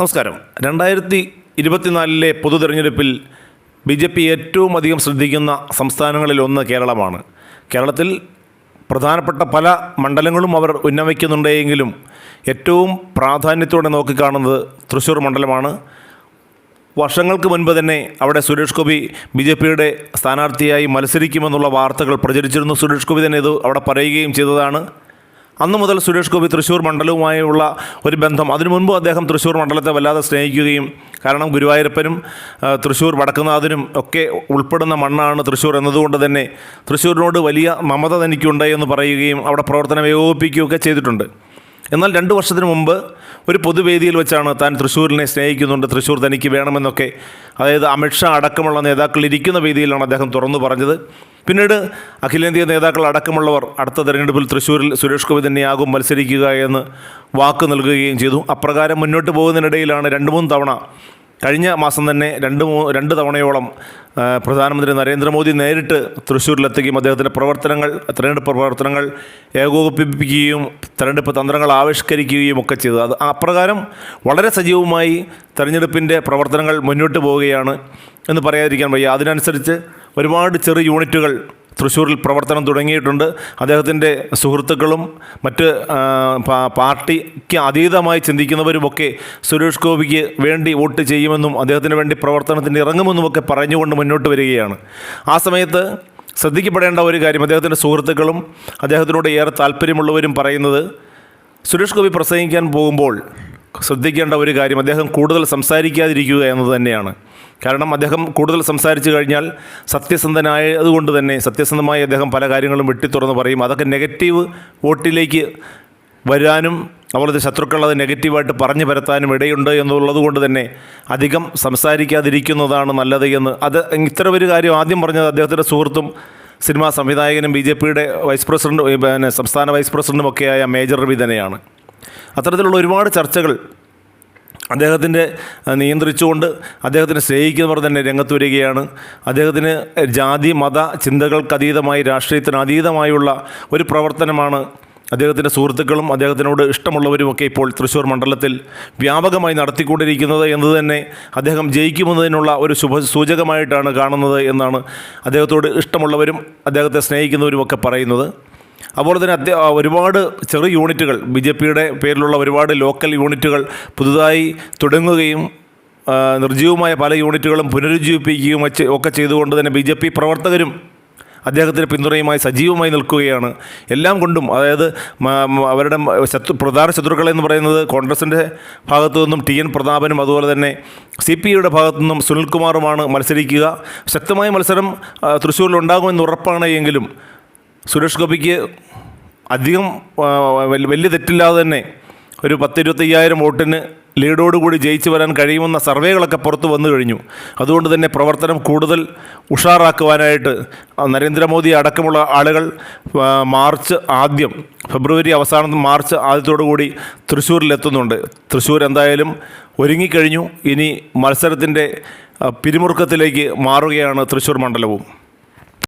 നമസ്കാരം. രണ്ടായിരത്തി ഇരുപത്തിനാലിലെ പൊതു തെരഞ്ഞെടുപ്പിൽ ബി ജെ പി ഏറ്റവും അധികം ശ്രദ്ധിക്കുന്ന സംസ്ഥാനങ്ങളിൽ ഒന്ന് കേരളമാണ്. കേരളത്തിൽ പ്രധാനപ്പെട്ട പല മണ്ഡലങ്ങളും അവർ ഉന്നമിക്കുന്നുണ്ടെങ്കിലും ഏറ്റവും പ്രാധാന്യത്തോടെ നോക്കിക്കാണുന്നത് തൃശ്ശൂർ മണ്ഡലമാണ്. വർഷങ്ങൾക്ക് മുൻപ് തന്നെ അവിടെ സുരേഷ് ഗോപി ബി ജെ പിയുടെ സ്ഥാനാർത്ഥിയായി മത്സരിക്കുമെന്നുള്ള വാർത്തകൾ പ്രചരിച്ചിരുന്നു. സുരേഷ് ഗോപി തന്നെ ഇത് അവിടെ പറയുകയും ചെയ്തതാണ്. അന്നു മുതൽ സുരേഷ് ഗോപി തൃശ്ശൂർ മണ്ഡലവുമായുള്ള ഒരു ബന്ധം. അതിനു മുൻപ് അദ്ദേഹം തൃശ്ശൂർ മണ്ഡലത്തെ വല്ലാതെ സ്നേഹിക്കുകയും കാരണം ഗുരുവായൂരപ്പനും തൃശ്ശൂർ വടക്കുന്നാഥനും ഒക്കെ ഉൾപ്പെടുന്ന മണ്ണാണ് തൃശ്ശൂർ എന്നതുകൊണ്ട് തന്നെ തൃശ്ശൂരിനോട് വലിയ മമത തനിക്കുണ്ട് എന്ന് പറയുകയും അവിടെ പ്രവർത്തനം ഏകോപിപ്പിക്കുകയൊക്കെ ചെയ്തിട്ടുണ്ട്. എന്നാൽ രണ്ട് വർഷത്തിന് മുമ്പ് ഒരു പൊതുവേദിയിൽ വെച്ചാണ് താൻ തൃശ്ശൂരിനെ സ്നേഹിക്കുന്നുണ്ട്. തൃശ്ശൂർ തനിക്ക് വേണമെന്നൊക്കെ. അതായത് അമിത്ഷാ അടക്കമുള്ള നേതാക്കൾ ഇരിക്കുന്ന വേദിയിലാണ് അദ്ദേഹം തുറന്നു പറഞ്ഞത്. പിന്നീട് അഖിലേന്ത്യാ നേതാക്കൾ അടക്കമുള്ളവർ അടുത്ത തെരഞ്ഞെടുപ്പിൽ തൃശ്ശൂരിൽ സുരേഷ് ഗോപി തന്നെയാകും മത്സരിക്കുക എന്ന് വാക്ക് നൽകുകയും ചെയ്തു. അപ്രകാരം മുന്നോട്ട് പോകുന്നതിനിടയിലാണ് രണ്ട് മൂന്ന് തവണ കഴിഞ്ഞ മാസം തന്നെ രണ്ട് മൂ രണ്ട് തവണയോളം പ്രധാനമന്ത്രി നരേന്ദ്രമോദി നേരിട്ട് തൃശ്ശൂരിലെത്തുകയും അദ്ദേഹത്തിന്റെ പ്രവർത്തനങ്ങൾ തെരഞ്ഞെടുപ്പ് പ്രവർത്തനങ്ങൾ ഏകോപിപ്പിക്കുകയും തെരഞ്ഞെടുപ്പ് തന്ത്രങ്ങൾ ആവിഷ്കരിക്കുകയും ഒക്കെ ചെയ്തു. അത് അപ്രകാരം വളരെ സജീവമായി തെരഞ്ഞെടുപ്പിന്റെ പ്രവർത്തനങ്ങൾ മുന്നോട്ട് പോവുകയാണ് എന്ന് പറയാതിരിക്കാൻ വയ്യ. അതിനനുസരിച്ച് ഒരുപാട് ചെറിയ യൂണിറ്റുകൾ തൃശ്ശൂരിൽ പ്രവർത്തനം തുടങ്ങിയിട്ടുണ്ട്. അദ്ദേഹത്തിന്റെ സുഹൃത്തുക്കളും മറ്റ് പാർട്ടിക്ക് അതീതമായി ചിന്തിക്കുന്നവരുമൊക്കെ സുരേഷ് ഗോപിക്ക് വേണ്ടി വോട്ട് ചെയ്യുമെന്നും അദ്ദേഹത്തിന് വേണ്ടി പ്രവർത്തനത്തിന് ഇറങ്ങുമെന്നുമൊക്കെ പറഞ്ഞുകൊണ്ട് മുന്നോട്ട് വരികയാണ്. ആ സമയത്ത് ശ്രദ്ധിക്കപ്പെടേണ്ട ഒരു കാര്യം അദ്ദേഹത്തിന്റെ സുഹൃത്തുക്കളും അദ്ദേഹത്തിനോട് ഏറെ താല്പര്യമുള്ളവരും പറയുന്നത് സുരേഷ് ഗോപി പ്രസംഗിക്കാൻ പോകുമ്പോൾ ശ്രദ്ധിക്കേണ്ട ഒരു കാര്യം അദ്ദേഹം കൂടുതൽ സംസാരിക്കാതിരിക്കുക എന്നത് തന്നെയാണ്. കാരണം അദ്ദേഹം കൂടുതൽ സംസാരിച്ചു കഴിഞ്ഞാൽ സത്യസന്ധനായതുകൊണ്ട് തന്നെ സത്യസന്ധമായി അദ്ദേഹം പല കാര്യങ്ങളും വെട്ടിത്തുറന്ന് പറയും. അതൊക്കെ നെഗറ്റീവ് വോട്ടിലേക്ക് വരാനും അവരുടെ ശത്രുക്കൾ അത് നെഗറ്റീവായിട്ട് പറഞ്ഞു പരത്താനും ഇടയുണ്ട് എന്നുള്ളത് കൊണ്ട് തന്നെ അധികം സംസാരിക്കാതിരിക്കുന്നതാണ് നല്ലത് എന്ന്. അത് ഇത്ര ഒരു കാര്യം ആദ്യം പറഞ്ഞത് അദ്ദേഹത്തിന്റെ സുഹൃത്തും സിനിമാ സംവിധായകനും ബി ജെ പിയുടെ വൈസ് പ്രസിഡന്റും പിന്നെ സംസ്ഥാന വൈസ് പ്രസിഡന്റുമൊക്കെയായ മേജർ രവി തന്നെയാണ് അത്തരത്തിലുള്ള ഒരുപാട് ചർച്ചകൾ അദ്ദേഹത്തിന്റെ നിയന്ത്രിച്ചുകൊണ്ട് അദ്ദേഹത്തിനെ സ്നേഹിക്കുന്നവർ തന്നെ രംഗത്ത് വരികയാണ്. അദ്ദേഹത്തിന് ജാതി മത ചിന്തകൾക്കതീതമായി രാഷ്ട്രീയത്തിന് അതീതമായുള്ള ഒരു പ്രവർത്തനമാണ് അദ്ദേഹത്തിന്റെ സുഹൃത്തുക്കളും അദ്ദേഹത്തിനോട് ഇഷ്ടമുള്ളവരുമൊക്കെ ഇപ്പോൾ തൃശ്ശൂർ മണ്ഡലത്തിൽ വ്യാപകമായി നടത്തിക്കൊണ്ടിരിക്കുന്നത് എന്ന് തന്നെ അദ്ദേഹം ജയിക്കുമെന്നതിനുള്ള ഒരു ശുഭ സൂചകമായിട്ടാണ് കാണുന്നത് എന്നാണ് അദ്ദേഹത്തോട് ഇഷ്ടമുള്ളവരും അദ്ദേഹത്തെ സ്നേഹിക്കുന്നവരുമൊക്കെ പറയുന്നത്. അതുപോലെ തന്നെ അത്യ ഒരുപാട് ചെറിയ യൂണിറ്റുകൾ ബി ജെ പിയുടെ പേരിലുള്ള ഒരുപാട് ലോക്കൽ യൂണിറ്റുകൾ പുതുതായി തുടങ്ങുകയും നിർജീവമായ പല യൂണിറ്റുകളും പുനരുജ്ജീവിപ്പിക്കുകയും ഒക്കെ- ചെയ്തുകൊണ്ട് തന്നെ ബി ജെ പി പ്രവർത്തകരും അദ്ദേഹത്തിന് പിന്തുണയുമായി സജീവമായി നിൽക്കുകയാണ്. എല്ലാം കൊണ്ടും അതായത് അവരുടെ ശത്രു പ്രധാന ശത്രുക്കളെന്ന് പറയുന്നത് കോൺഗ്രസിന്റെ ഭാഗത്തു നിന്നും ടി എൻ പ്രതാപനും അതുപോലെ തന്നെ സി പി ഐയുടെ ഭാഗത്തു നിന്നും സുനിൽകുമാറുമാണ് മത്സരിക്കുക. ശക്തമായ മത്സരം തൃശ്ശൂരിൽ ഉണ്ടാകുമെന്ന് ഉറപ്പാണ് എങ്കിലും സുരേഷ് ഗോപിക്ക് അധികം വലിയ തെറ്റില്ലാതെ തന്നെ ഒരു പത്തിരുപത്തയ്യായിരം വോട്ടിന് ലീഡോടുകൂടി ജയിച്ചു വരാൻ കഴിയുമെന്ന സർവേകളൊക്കെ പുറത്തു വന്നു കഴിഞ്ഞു. അതുകൊണ്ട് തന്നെ പ്രവർത്തനം കൂടുതൽ ഉഷാറാക്കുവാനായിട്ട് നരേന്ദ്രമോദി അടക്കമുള്ള ആളുകൾ മാർച്ച് ആദ്യം ഫെബ്രുവരി അവസാനം മാർച്ച് ആദ്യത്തോടു കൂടി തൃശ്ശൂരിലെത്തുന്നുണ്ട്. തൃശ്ശൂർ എന്തായാലും ഒരുങ്ങിക്കഴിഞ്ഞു. ഇനി മത്സരത്തിന്റെ പിരിമുറുക്കത്തിലേക്ക് മാറുകയാണ് തൃശ്ശൂർ മണ്ഡലവും.